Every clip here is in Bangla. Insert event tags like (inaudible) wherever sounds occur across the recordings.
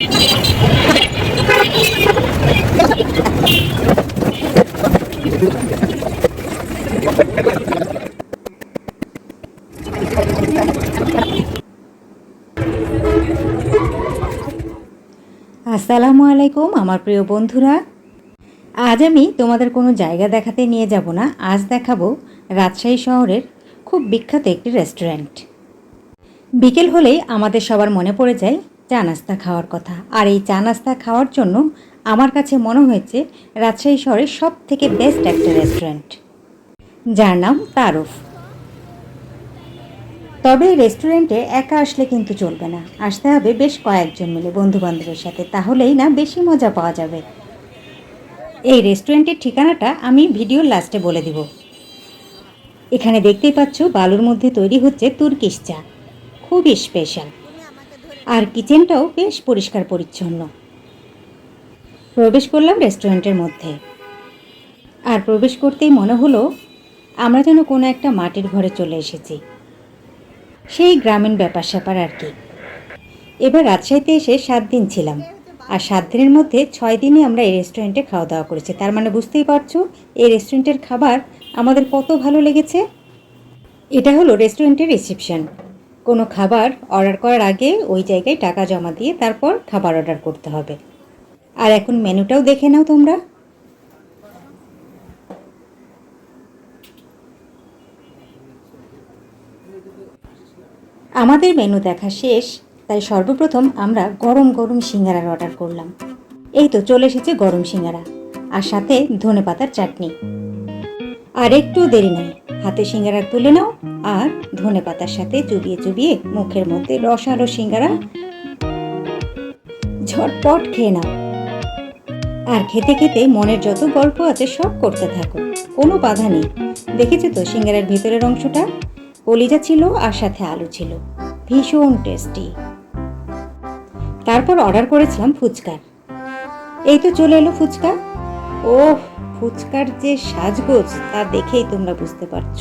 আসসালামু আলাইকুম, আমার প্রিয় বন্ধুরা। আজ আমি তোমাদের কোনো জায়গা দেখাতে নিয়ে যাব না। আজ দেখাবো রাজশাহী শহরের খুব বিখ্যাত একটি রেস্টুরেন্ট। বিকেল হলেই আমাদের সবার মনে পড়ে যায় চা নাস্তা খাওয়ার কথা। আর এই চা নাস্তা খাওয়ার জন্য আমার কাছে মনে হয়েছে রাজশাহী শহরের সব থেকে বেস্ট একটা রেস্টুরেন্ট যার নাম তারফ। তবে রেস্টুরেন্টে একা আসলে কিন্তু চলবে না। আসতে হবে বেশ কয়েকজন মিলে বন্ধু বান্ধবের সাথে। তাহলেই না বেশি মজা পাওয়া যাবে। এই রেস্টুরেন্টের ঠিকানাটা আমি ভিডিওর লাস্টে বলে দিব। এখানে দেখতেই পাচ্ছ বালুর মধ্যে তৈরি হচ্ছে তুর্কিশ চা। খুবই স্পেশাল আর কিচেনটাও বেশ পরিষ্কার পরিচ্ছন্ন। প্রবেশ করলাম রেস্টুরেন্টের মধ্যে। আর প্রবেশ করতেই মনে হলো, আমরা যেন কোনো একটা মাটির ঘরে চলে এসেছি। সেই গ্রামীণ ব্যাপার স্যাপার আর কি। এবার রাজশাহীতে এসে সাত দিন ছিলাম। আর সাত দিনের মধ্যে ছয় দিনই আমরা এই রেস্টুরেন্টে খাওয়া দাওয়া করেছি। তার মানে বুঝতেই পারছ, এই রেস্টুরেন্টের খাবার আমাদের কত ভালো লেগেছে? এটা হলো রেস্টুরেন্টের রিসেপশন। কোনো খাবার অর্ডার করার আগে ওই জায়গায় টাকা জমা দিয়ে তারপর খাবার অর্ডার করতে হবে। আর এখন মেনুটাও দেখে নাও তোমরা। আমাদের মেনু দেখা শেষ, তাই সর্বপ্রথম আমরা গরম গরম সিঙ্গারার অর্ডার করলাম। এই তো চলে এসেছে গরম সিঙ্গারা, আর সাথে ধনে পাতার চাটনি। আর একটু দেরি নাই হাতে সিঙ্গারা তুলে নাও আর ধনে পাতার সাথে চুবিয়ে চুবিয়ে মুখের মধ্যে রসালো সিঙ্গারা ঝটপট খেয়ে নাও। আর খেতে খেতে মনের যত গল্প আছে সব করতে থাকো, কোনো বাধা নেই। দেখেছ তো সিঙ্গারার ভেতরের অংশটা? কলিজা ছিল আর সাথে আলু ছিল। ভীষণ টেস্টি। তারপর অর্ডার করেছিলাম ফুচকার। এই তো চলে এলো ফুচকা। ও ফুচকার যে সাজগোজ, তা দেখেই তোমরা বুঝতে পারছ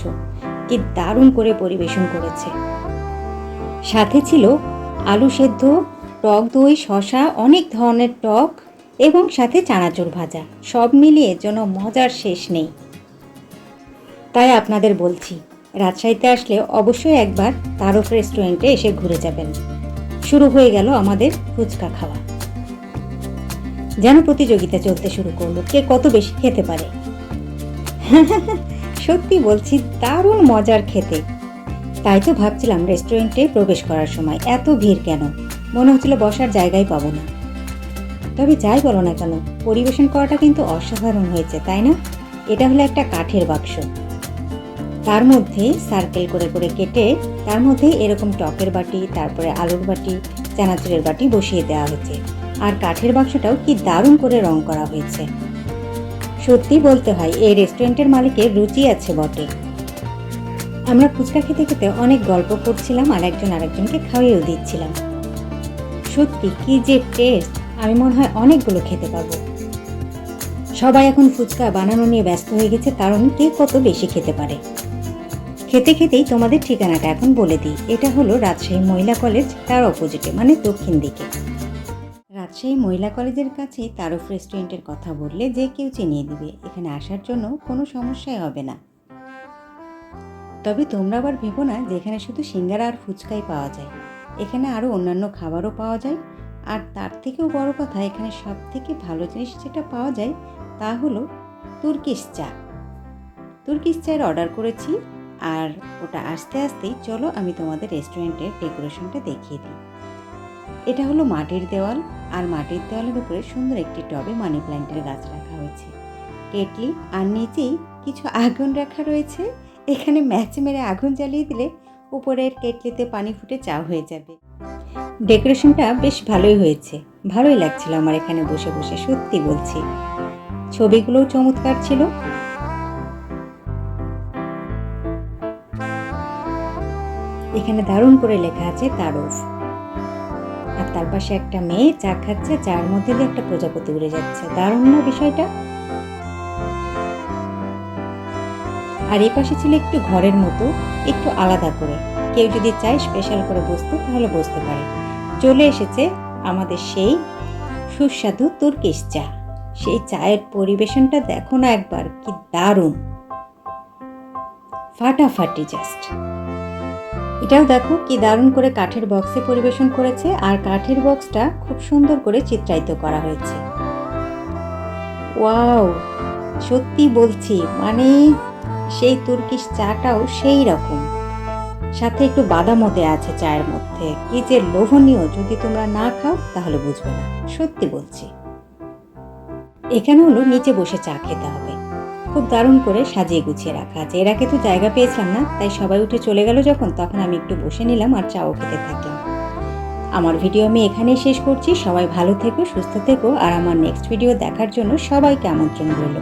কি দারুণ করে পরিবেশন করেছে। সাথে ছিল আলু সেদ্ধ, টক দই শশা অনেক ধরনের টক এবং সাথে চানাচুর ভাজা। সব মিলিয়ে যেন মজার শেষ নেই। তাই আপনাদের বলছি, রাজশাহীতে আসলে অবশ্যই একবার তারক রেস্টুরেন্টে এসে ঘুরে যাবেন। শুরু হয়ে গেল আমাদের ফুচকা খাওয়া। যেন প্রতিযোগিতা চলতে শুরু করল। কে কত বেশি খেতে পারে? (laughs) সত্যি বলছি, দারুণ মজার খেতে। তাই তো ভাবছিলাম রেস্টুরেন্টে প্রবেশ করার সময়। এত ভিড় কেন? মনে হচ্ছিল বসার জায়গাই পাবো না। তবে যাই বলো না কেন, পরিবেশন করাটা কিন্তু অসাধারণ হয়েছে, তাই না? এটা হলো একটা কাঠের বাক্স। তার মধ্যে সার্কেল করে করে কেটে তার মধ্যে এরকম টকের বাটি, তারপরে আলুর বাটি, চানাচুরের বাটি বসিয়ে দেওয়া হয়েছে। আর কাঠের বাক্সটাও কি দারুণ করে রং করা হয়েছে। সত্যি বলতে হয়, এই রেস্টুরেন্টের মালিকের রুচি আছে বটে। আমরা ফুচকা খেতে খেতে অনেক গল্প করছিলাম আর একজন আরেকজনকে খাওয়িয়েও দিচ্ছিলাম। সত্যি, কি যে টেস্ট আমি মনে হয় অনেকগুলো খেতে পারব। সবাই এখন ফুচকা বানানো নিয়ে ব্যস্ত হয়ে গেছে, কারণ কে কত বেশি খেতে পারে। খেতে খেতেই তোমাদের ঠিকানাটা এখন বলে দিই। এটা হলো রাজশাহী মহিলা কলেজ, তার অপোজিটে মানে দক্ষিণ দিকে। রাজশাহী মহিলা কলেজের কাছে তারফ রেস্টুরেন্টের কথা বললে যে কেউ চিনিয়ে দিবে, এখানে আসার জন্য কোনো সমস্যাই হবে না। তবে তোমরা আবার ভেবো না যে এখানে শুধু সিঙ্গারা আর ফুচকাই পাওয়া যায়। এখানে আরও অন্যান্য খাবারও পাওয়া যায়। আর তার থেকেও বড় কথা, এখানে সব থেকে ভালো জিনিস যেটা পাওয়া যায় তা হলো তুর্কিশ চা। তুর্কিশ চায়ের অর্ডার করেছি, আর ওটা আস্তে আস্তেই, চলো আমি তোমাদের রেস্টুরেন্টের ডেকোরেশনটা দেখিয়ে দিই। এটা হলো মাটির দেওয়াল, আর মাটির দেওয়ালের উপরে সুন্দর একটি টবে মানি প্ল্যান্টের গাছ রাখা হয়েছে। কেটলি, আর নিচেই কিছু আগুন রাখা রয়েছে। এখানে ম্যাচ মেরে আগুন জ্বালিয়ে দিলে উপরের কেটলিতে পানি ফুটে চা হয়ে যাবে। ডেকোরেশনটা বেশ ভালোই হয়েছে। ভালোই লাগছিল আমার এখানে বসে বসে, সত্যি বলছি। ছবিগুলোও চমৎকার ছিল। এখানে দারুণ করে লেখা আছে তারফ। তার পাশে একটা মেয়ে চা খাচ্ছে, চার মধ্যে দিয়ে একটা প্রজাপতি উড়ে যাচ্ছে। দারুণ না বিষয়টা? আর এই পাশে ছিল একটু ঘরের মতো, একটু আলাদা করে। কেউ যদি চায় স্পেশাল করে বসতে, তাহলে বসতে পারে। চলে এসেছে আমাদের সেই সুস্বাদু তুর্কিশ চা। সেই চায়ের পরিবেশনটা দেখো না একবার, কি দারুণ। ফাটাফাটি জাস্ট এটাও দেখো কি দারুণ করে কাঠের বক্সে পরিবেশন করেছে আর কাঠের বক্সটা খুব সুন্দর করে চিত্রায়িত করা হয়েছে। ওয়াও, সত্যি বলছি মানে সেই তুর্কিশ চাটাও সেই রকম। সাথে একটু বাদামও দেয়া আছে চায়ের মধ্যে। কি যে লোভনীয়, যদি তোমরা না খাও তাহলে বুঝবে না। সত্যি বলছি। এখানে হলো নিচে বসে চা খেতে হবে। খুব দারুণ করে সাজিয়ে গুছিয়ে রাখা আছে। এর আগে তো জায়গা পেয়েছিলাম না, তাই সবাই উঠে চলে গেল যখন, তখন আমি একটু বসে নিলাম আর চাও খেতে থাকলাম আমার ভিডিও আমি এখানেই শেষ করছি। সবাই ভালো থেকো, সুস্থ থেকো, আর আমার নেক্সট ভিডিও দেখার জন্য সবাইকে আমন্ত্রণ রইল।